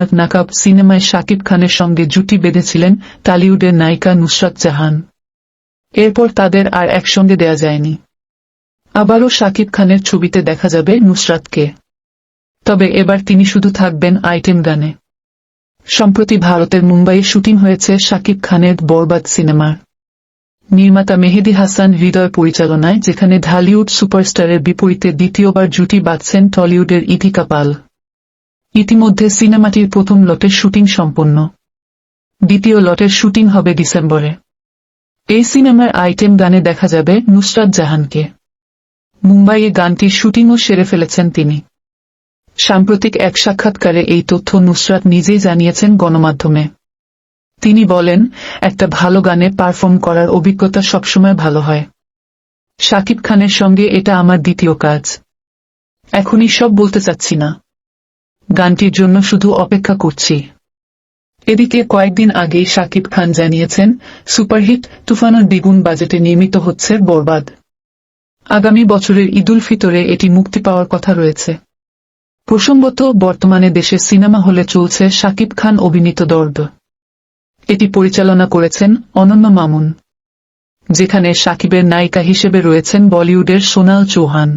নাকাব সিনেমায় শাকিব খানের সঙ্গে জুটি বেঁধেছিলেন টালিউডের নায়িকা নুসরাত জাহান। এরপর তাদের আর একসঙ্গে দেয়া যায়নি। আবারও শাকিব খানের ছবিতে দেখা যাবে নুসরাতকে। তবে এবার তিনি শুধু থাকবেন আইটেম গানে। সম্প্রতি ভারতের মুম্বাইয়ে শুটিং হয়েছে শাকিব খানের বরবাদ সিনেমার। নির্মাতা মেহেদি হাসান হৃদয় পরিচালনায়, যেখানে ঢালিউড সুপারস্টারের বিপরীতে দ্বিতীয়বার জুটি বাঁধছেন টলিউডের ইথিকা পাল। ইতিমধ্যে সিনেমাটির প্রথম লটের শুটিং সম্পন্ন। দ্বিতীয় লটের শুটিং হবে ডিসেম্বরে। এই সিনেমার আইটেম গানে দেখা যাবে নুসরাত জাহানকে। মুম্বাইয়ে গানটির শুটিংও সেরে ফেলেছেন তিনি। সাম্প্রতিক এক সাক্ষাৎকারে এই তথ্য নুসরাত নিজেই জানিয়েছেন গণমাধ্যমে। তিনি বলেন, একটা ভালো গানে পারফর্ম করার অভিজ্ঞতা সবসময় ভালো হয়। শাকিব খানের সঙ্গে এটা আমার দ্বিতীয় কাজ। এখনই সব বলতে চাচ্ছি না। গানটির জন্য শুধু অপেক্ষা করছি। এদিকে কয়েকদিন আগেই শাকিব খান জানিয়েছেন, সুপারহিট তুফানের দ্বিগুণ বাজেটে নির্মিত হচ্ছে বরবাদ। আগামী বছরের ঈদুল ফিতরে এটি মুক্তি পাওয়ার কথা রয়েছে। প্রসঙ্গত, বর্তমানে দেশের সিনেমা হলে চলছে শাকিব খান অভিনীত দর্দ। এটি পরিচালনা করেছেন অনন্য মামুন, যেখানে সাকিবের নায়িকা হিসেবে রয়েছেন বলিউডের সোনাল চৌহান।